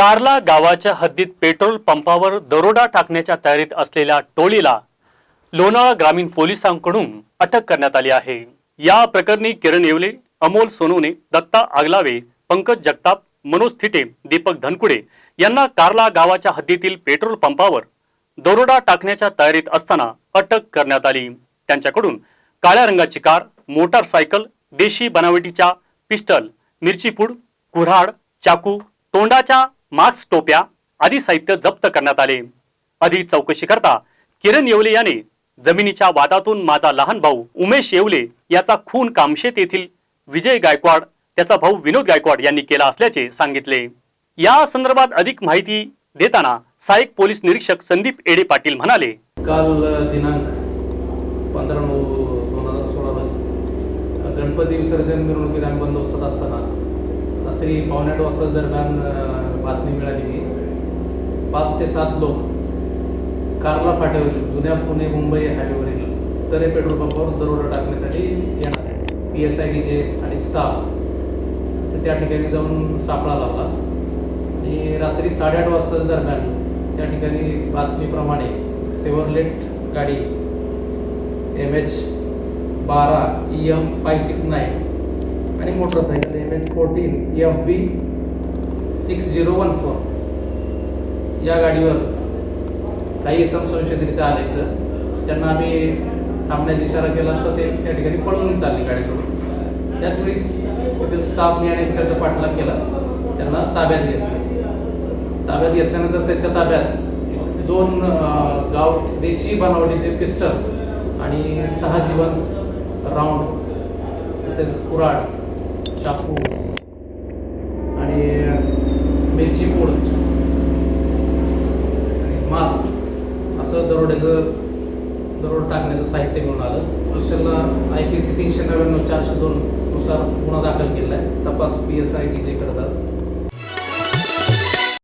कार्ला गावाच्या हद्दीत पेट्रोल पंपावर दरोडा टाकण्याच्या तयारीत असलेल्या टोळीला लोणावळा ग्रामीण पोलिसांकडून अटक करण्यात आली आहे. या प्रकरणी किरण येवले अमोल सोनूने दत्ता आगलावे पंकज जगताप मनोज थिटे दीपक धनकुडे यांना कार्ला गावाच्या हद्दीतील पेट्रोल पंपावर दरोडा टाकण्याच्या तयारीत असताना अटक करण्यात आली. त्यांच्याकडून काळ्या रंगाची कार मोटारसायकल देशी बनावटीच्या पिस्टल मिरचीपूड कुऱ्हाड चाकू तोंडाच्या मास्क टोप्या आदी साहित्य जप्त करण्यात आले. अधिक चौकशी करता किरण येवले याने जमिनीच्या वादातून माझा लहान भाऊ उमेश येवले याचा खून कामशेत येथील विजय गायकवाड त्याचा भाऊ विनोद गायकवाड यांनी केला असल्याचे सांगितले. या संदर्भात अधिक माहिती देताना सहाय्यक पोलीस निरीक्षक संदीप एडे पाटील म्हणाले. काल दिनांक पंधरा नऊ दोन हजार सोळा रोजी गणपती विसर्जन मिरवणुकीत आम्ही बंदोबस्तात असताना रात्री पावणे आठ वाजता दरम्यान बातमी मिळाली की पाच ते सात लोक कार्ला फाट्यावरील जुन्या पुणे मुंबई हायवेवरील तरे पेट्रोल पंपावर दरोडा टाकण्यासाठी येणार P S I D J आणि स्टाफ असं त्या ठिकाणी जाऊन सापळा लावला. आणि रात्री साडेआठ वाजता दरम्यान त्या ठिकाणी बातमीप्रमाणे सेवरलेट गाडी एम एच बारा E M five six nine आणि motorcycle M H fourteen F B six zero one four. या गाडीवर काही इसम संशयितरित्या आले तर त्यांना आम्ही थांबण्याचा इशारा केला असता ते त्या ठिकाणी पळून चालली गाडी सोडून त्याच वेळी तेथील स्टाफने आणि त्याचा पाठलाग केला. त्यांना ताब्यात घेतलं. ताब्यात घेतल्यानंतर त्यांच्या ताब्यात दोन गाव देशी बनावटीचे पिस्टल आणि सहा जिवंत राऊंड तसेच कुराड चाकू आणि मिरची पूड मास्क असं दरोड्याचं दरोड टाकण्याचं साहित्य घेऊन आलं. दुसऱ्याला आय पी सी तीनशे नव्याण्णव चारशे दोन नुसार गुन्हा दाखल केला आहे. तपास P S I D J करतात.